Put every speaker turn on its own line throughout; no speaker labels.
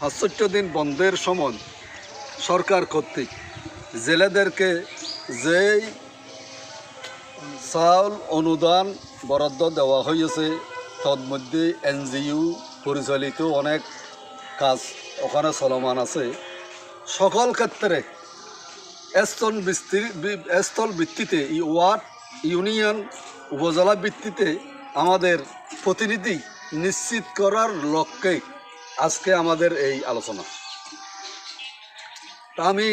সাতষট্টি দিন বন্ধের সময় সরকার কর্তৃক জেলেদেরকে যেই চাউল অনুদান বরাদ্দ দেওয়া হয়েছে, তন্মধ্যে এনজিও পরিচালিত অনেক কাজ ওখানে চলমান আছে। সকল ক্ষেত্রে স্থল স্থল ভিত্তিতে ওয়ার্ড ইউনিয়ন উপজেলা ভিত্তিতে আমাদের প্রতিনিধি নিশ্চিত করার লক্ষ্যে আজকে আমাদের এই আলোচনা। তা আমি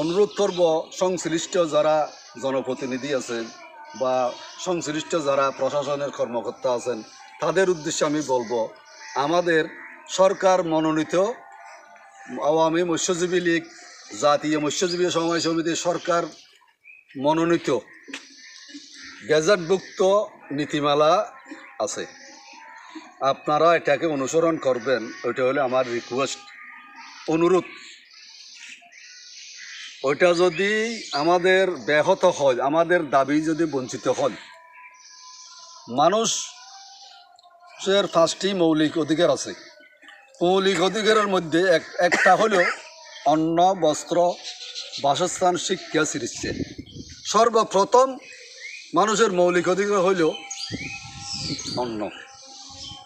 অনুরোধ করব, সংশ্লিষ্ট যারা জনপ্রতিনিধি আছেন বা সংশ্লিষ্ট যারা প্রশাসনের কর্মকর্তা আছেন, তাদের উদ্দেশ্যে আমি বলব, আমাদের সরকার মনোনীত আওয়ামী মৎস্যজীবী লীগ, জাতীয় মৎস্যজীবী সমবায় সমিতি সরকার মনোনীত গেজেটভুক্ত নীতিমালা আছে। আপনারা এটাকে অনুসরণ করবেন, ওইটা হলো আমার রিকোয়েস্ট অনুরোধ। ওইটা যদি আমাদের ব্যাহত হয়, আমাদের দাবি যদি বঞ্চিত হয়, মানুষের পাঁচটি মৌলিক অধিকার আছে। মৌলিক অধিকারের মধ্যে এক, একটা হলো অন্ন, বস্ত্র, বাসস্থান, শিক্ষা সৃষ্টি সর্বপ্রথম মানুষের মৌলিক অধিকার হইল অন্ন।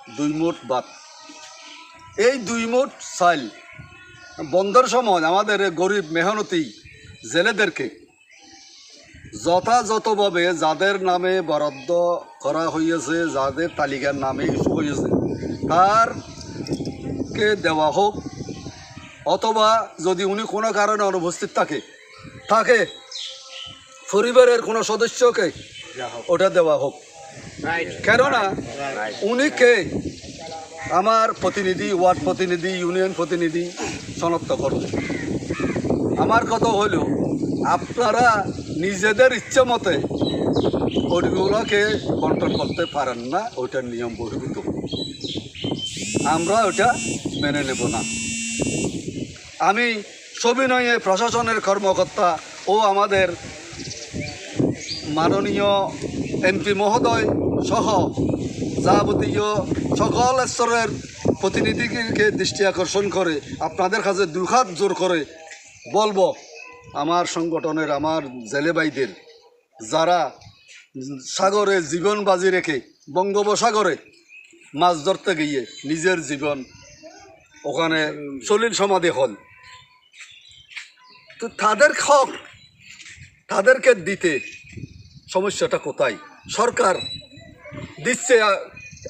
দুই মুঠ ভাত এই দুই মুঠ চাইল। বন্ধের সময় আমাদের গরিব মেহনতি জেলেদেরকে যথাযথভাবে যাদের নামে বরাদ্দ করা হইয়াছে যাদের তালিকার নামে ইস্যু হয়েছে তারকে দেওয়া হোক। অথবা যদি উনি কোনো কারণে অনুপস্থিত থাকে থাকে পরিবারের কোনো সদস্যকে ওটা দেওয়া হোক। কেননা উনি কে আমার প্রতিনিধি ওয়ার্ড প্রতিনিধি ইউনিয়ন প্রতিনিধি শনাক্ত করবে আমার কথা হলো আপনারা নিজেদের ইচ্ছে মতে ওইগুলোকে কন্ট্রোল করতে পারেন না ওইটার নিয়ম বহির্ভূত। আমরা ওটা মেনে নেব না। আমি সবিনয়ে প্রশাসনের কর্মকর্তা ও আমাদের মাননীয় এমপি মহোদয় সহ যাবতীয় সকল স্তরের প্রতিনিধিকে দৃষ্টি আকর্ষণ করে, আপনাদের কাছে দুখাত জোর করে বলব, আমার সংগঠনের আমার জেলেবাইদের, যারা সাগরে জীবন বাজি রেখে, বঙ্গোপসাগরে মাছ ধরতে গিয়ে নিজের জীবন ওখানে সলিল সমাধি হল তো তাদের হক তাদেরকে দিতে সমস্যাটা কোথায়? সরকার দিচ্ছে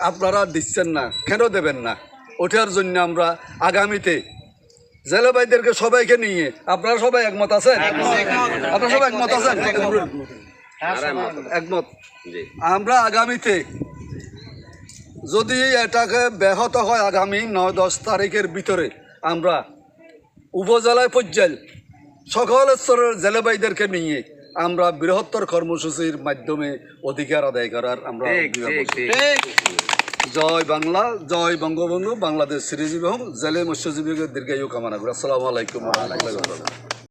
আপনারা দিচ্ছেন না কেন দেবেন না? ওঠার জন্য আমরা আগামীতে জেলেবাইদেরকে সবাইকে নিয়ে আপনারা সবাই একমত আছেন? আপনারা সবাই একমত আছেন? একমত। আমরা আগামীতে যদি এটাকে ব্যাহত হয় আগামী নয় দশ তারিখের ভিতরে আমরা উপজেলায় পর্যায়ে সকল স্তরের জেলেবাইদেরকে নিয়ে আমরা বৃহত্তর কর্মসূচির মাধ্যমে অধিকার আদায় করার আমরা জয় বাংলা জয় বঙ্গবন্ধু বাংলাদেশ শ্রীজীবী হোক জেলে মৎস্যজীবীকে দীর্ঘায়ু কামনা করি। আসসালামু আলাইকুম। রহমতুল্লাহ